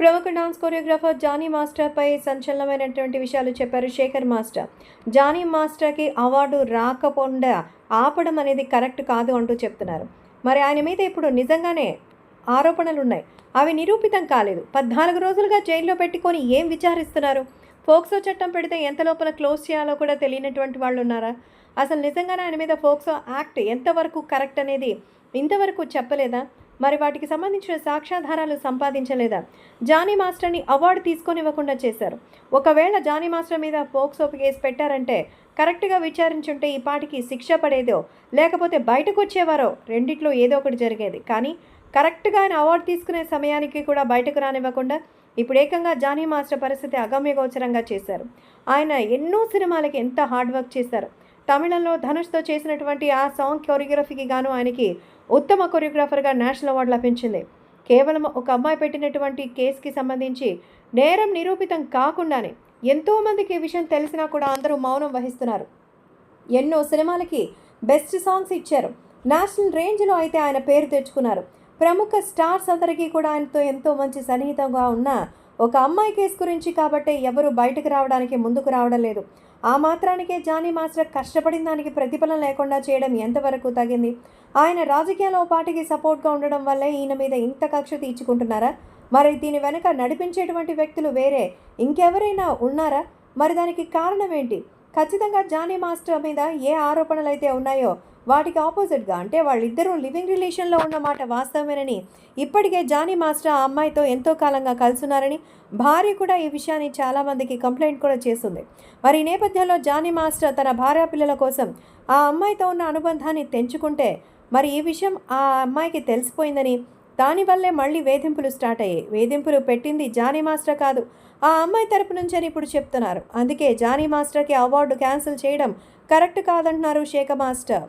ప్రముఖ dance choreographer Jani మాస్టర్పై సంచలనమైనటువంటి విషయాలు చెప్పారు శేఖర్ మాస్టర్. జానీ మాస్టర్కి అవార్డు రాకపోండా ఆపడం అనేది కరెక్ట్ కాదు అంటూ చెప్తున్నారు. మరి ఆయన మీద ఇప్పుడు నిజంగానే ఆరోపణలు ఉన్నాయి అవి నిరూపితం కాలేదు. పద్నాలుగు రోజులుగా జైల్లో పెట్టుకొని ఏం విచారిస్తున్నారు? ఫోక్సో చట్టం పెడితే ఎంత లోపల క్లోజ్ చేయాలో కూడా తెలియనటువంటి వాళ్ళు ఉన్నారా? అసలు నిజంగానే ఆయన మీద ఫోక్సో యాక్ట్ ఎంతవరకు కరెక్ట్ అనేది ఇంతవరకు చెప్పలేదా? మరి వాటికి సంబంధించిన సాక్ష్యాధారాలు సంపాదించలేదా? జానీ మాస్టర్ని అవార్డు తీసుకొనివ్వకుండా చేశారు. ఒకవేళ జానీ మాస్టర్ మీద పోక్సో కేసు పెట్టారంటే కరెక్ట్గా విచారించుంటే ఈ పాటికి శిక్ష పడేదో లేకపోతే బయటకు వచ్చేవారో రెండిట్లో ఏదో ఒకటి జరిగేది. కానీ కరెక్ట్గా ఆయన అవార్డు తీసుకునే సమయానికి కూడా బయటకు రానివ్వకుండా ఇప్పుడు ఏకంగా జానీ మాస్టర్ పరిస్థితి అగమ్యగోచరంగా చేశారు. ఆయన ఎన్నో సినిమాలకి ఎంత హార్డ్ వర్క్ చేశారు. తమిళంలో ధనుష్తో చేసినటువంటి ఆ సాంగ్ కొరియోగ్రఫీకి గాను ఆయనకి ఉత్తమ కొరియోగ్రాఫర్గా నేషనల్ అవార్డు లభించింది. కేవలం ఒక అమ్మాయి పెట్టినటువంటి కేసుకి సంబంధించి నేరం నిరూపితం కాకుండానే ఎంతోమందికి ఈ విషయం తెలిసినా కూడా అందరూ మౌనం వహిస్తున్నారు. ఎన్నో సినిమాలకి బెస్ట్ సాంగ్స్ ఇచ్చారు. నేషనల్ రేంజ్లో అయితే ఆయన పేరు తెచ్చుకున్నారు. ప్రముఖ స్టార్స్ అందరికీ కూడా ఆయనతో ఎంతో మంచి సన్నిహితంగా ఉన్న ఒక అమ్మాయి కేసు గురించి కాబట్టి ఎవరు బయటకు రావడానికి ముందుకు రావడం లేదు. ఆ మాత్రానికే జానీ మాస్టర్ కష్టపడిన దానికి ప్రతిఫలం లేకుండా చేయడం ఎంతవరకు తగింది? ఆయన రాజకీయాల్లో పార్టీకి సపోర్ట్గా ఉండడం వల్లే ఈయన మీద ఇంత కక్ష తీర్చుకుంటున్నారా? మరి దీని వెనక నడిపించేటువంటి వ్యక్తులు వేరే ఇంకెవరైనా ఉన్నారా? మరి దానికి కారణం ఏంటి? ఖచ్చితంగా జానీ మాస్టర్ మీద ఏ ఆరోపణలు అయితే ఉన్నాయో వాటికి ఆపోజిట్గా అంటే వాళ్ళిద్దరూ లివింగ్ రిలేషన్లో ఉన్నమాట వాస్తవమేనని ఇప్పటికే జానీ మాస్టర్ ఆ అమ్మాయితో ఎంతో కాలంగా కలుసున్నారని భార్య కూడా ఈ విషయాన్ని చాలామందికి కంప్లైంట్ కూడా చేస్తుంది. మరి ఈ నేపథ్యంలో జానీ మాస్టర్ తన భార్య పిల్లల కోసం ఆ అమ్మాయితో ఉన్న అనుబంధాన్ని తెంచుకుంటే మరి ఈ విషయం ఆ అమ్మాయికి తెలిసిపోయిందని దానివల్లే మళ్ళీ వేధింపులు స్టార్ట్ అయ్యాయి. వేధింపులు పెట్టింది జానీ మాస్టర్ కాదు ఆ అమ్మాయి తరపు నుంచి అని ఇప్పుడు చెప్తున్నారు. అందుకే జానీ మాస్టర్కి అవార్డు క్యాన్సిల్ చేయడం కరెక్ట్ కాదంటున్నారు శేఖ మాస్టర్.